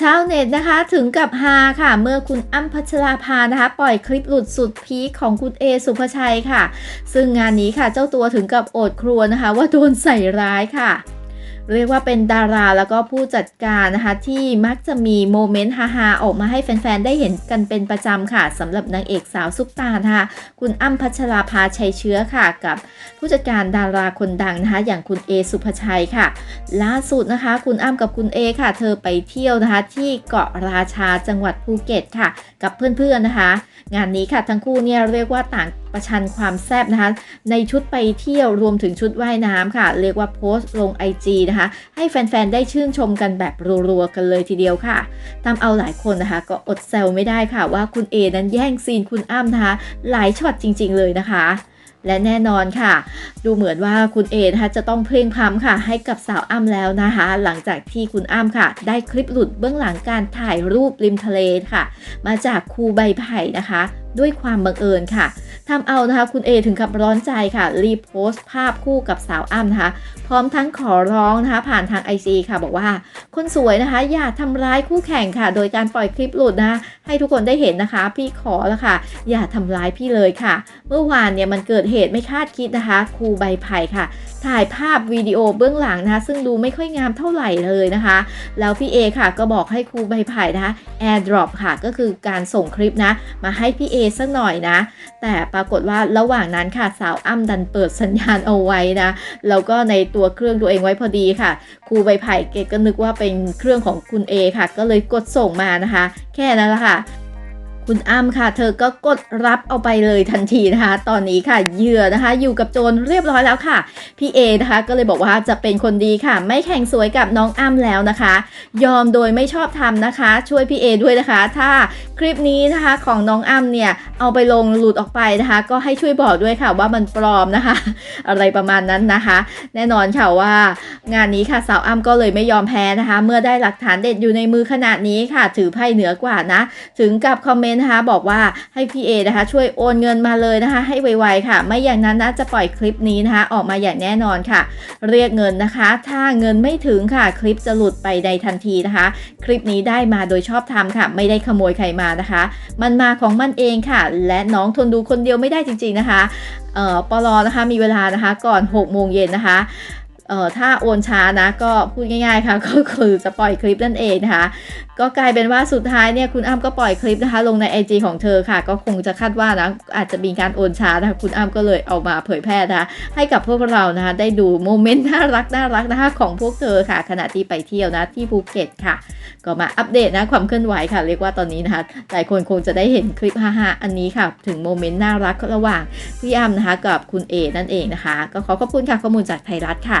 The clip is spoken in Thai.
ชาวเน็ตนะคะถึงกับฮาค่ะ เมื่อคุณอ้มพัชราภานะคะ ปล่อยคลิปหลุดสุดพีคของคุณเอสุภชัยค่ะ ซึ่งงานนี้ค่ะเจ้าตัวถึงกับโอดครัวนะคะ ว่าโดนใส่ร้ายค่ะ เรียกว่าเป็นดาราแล้วก็ผู้จัดการนะคะที่มักจะมีโมเมนต์ฮาๆออกมาให้แฟนๆ ได้เห็นกันเป็นประจำค่ะสำหรับนางเอกสาวซุปตานะคะคุณอ้ำพัชราภาชัยเชื้อค่ะ กับผู้จัดการดาราคนดังนะคะอย่างคุณเอสุภชัยค่ะ ล่าสุดนะคะ คุณอ้ำกับคุณเอค่ะ เธอไปเที่ยวนะคะที่เกาะราชาจังหวัดภูเก็ตค่ะ กับเพื่อนๆนะคะ งานนี้ค่ะทั้งคู่เนี่ยเรียกว่าต่างประชันความแซ่บนะคะ ในชุดไปเที่ยวรวมถึงชุดว่ายน้ำค่ะ เรียกว่าโพสต์ลง IG นะคะ ให้แฟน ๆ ได้ชื่นชมกันแบบรัวๆกันเลยทีเดียวค่ะทำเอาหลายคนนะคะ ก็อดแซวไม่ได้ค่ะ ว่าคุณเอนั้นแย่งซีนคุณอ้ำนะคะ หลายช็อตจริง ๆ เลยนะคะและแน่นอนค่ะ ดูเหมือนว่าคุณเอนะคะจะต้องเพลงพรำค่ะ ให้กับสาวอ้ำแล้วนะคะ หลังจากที่คุณอ้ำค่ะ ได้คลิปหลุดเบื้องหลังการถ่ายรูปริมทะเลค่ะ มาจากคูใบไผ่นะคะด้วยความบังเอิญค่ะทำเอานะคะคุณเอถึงกับร้อนใจค่ะ รีโพสต์ภาพคู่กับสาวอ้ำนะคะ พร้อมทั้งขอร้องนะคะ ผ่านทาง IC ค่ะ บอกว่า คนสวยนะคะ อย่าทำร้ายคู่แข่งค่ะ โดยการปล่อยคลิปหลุดนะะให้ทุกคนได้เห็นนะคะ พี่ขอแล้วค่ะ อย่าทำร้ายพี่เลยค่ะ เมื่อวานเนี่ยมันเกิดเหตุไม่คาดคิดนะคะครูใบไผ่ค่ะ ถ่ายภาพวิดีโอเบื้องหลังนะคะซึ่งดูไม่ค่อยงามเท่าไหร่เลยนะคะ แล้วพี่เอค่ะก็บอกให้ครูใบไผ่นะคะ AirDrop ค่ะก็คือการส่งคลิปนะมาให้พี่เอสักหน่อยนะ แต่ปรากฏว่าระหว่างนั้นค่ะสาวอ้ำดันเปิดสัญญาณเอาไว้นะ แล้วก็ในตัวเครื่องตัวเองไว้พอดีค่ะ ครูใบไผ่เกดก็นึกว่าเป็นเครื่องของคุณเอค่ะ ก็เลยกดส่งมานะคะ แค่นั้นแหละค่ะ คุณอ้ำค่ะ เธอก็กดรับเอาไปเลยทันทีนะคะ ตอนนี้ค่ะเหยื่อนะคะ อยู่กับโจรเรียบร้อยแล้วค่ะพี่เอนะคะก็เลยบอกว่าจะเป็นคนดีค่ะ ไม่แข่งสวยกับน้องอ้ำแล้วนะคะ ยอมโดยไม่ชอบทำนะคะ ช่วยพี่เอด้วยนะคะ ถ้าคลิปนี้นะคะของน้องอ้ำเนี่ยเอาไปลงหลุดออกไปนะคะ ก็ให้ช่วยบอกด้วยค่ะว่ามันปลอมนะคะ อะไรประมาณนั้นนะคะ แน่นอนค่ะว่า งานนี้ค่ะสาวอ้ำก็เลยไม่ยอมแพ้นะคะ เมื่อได้หลักฐานเด็ดอยู่ในมือขนาดนี้ค่ะ ถือไพ่เหนือกว่านะ ถึงกับคอมเมนต์นะคะบอกว่าให้พี่เอนะคะช่วยโอนเงินมาเลยนะคะ ให้ไวๆค่ะ ไม่อย่างนั้นนะจะปล่อยคลิปนี้นะคะ ออกมาอย่างแน่นอนค่ะ เรียกเงินนะคะ ถ้าเงินไม่ถึงค่ะ คลิปจะหลุดไปในทันทีนะคะ คลิปนี้ได้มาโดยชอบทำค่ะ ไม่ได้ขโมยใครมานะคะ มันมาของมันเองค่ะ และน้องทนดูคนเดียวไม่ได้จริง ๆนะคะเอ่อปลอนะคะมีเวลานะคะก่อน6โมงเย็นนะคะ เอ่อถ้าโอนช้านะก็พูดง่ายๆค่ะ ก็คือจะปล่อยคลิปนั่นเองนะคะ ก็กลายเป็นว่าสุดท้ายเนี่ยคุณอ้ำก็ปล่อยคลิปนะคะ ลงใน IG ของเธอค่ะ ก็คงจะคาดว่านะอาจจะมีการโอนช้านะคะคุณอ้ำก็เลยเอามาเผยแพร่นะคะให้กับพวกเรานะคะได้ดูโมเมนต์น่ารักน่ารักนะคะของพวกเธอค่ะ ขณะที่ไปเที่ยวนะที่ภูเก็ตค่ะ ก็มาอัปเดตนะความเคลื่อนไหวค่ะ เรียกว่าตอนนี้นะคะหลายคนคงจะได้เห็นคลิปฮ่าๆอันนี้ค่ะ ถึงโมเมนต์น่ารักระหว่างพี่อ้ำนะคะกับคุณเอนั่นเองนะคะ ก็ขอขอบคุณค่ะข้อมูลจากไทยรัฐค่ะ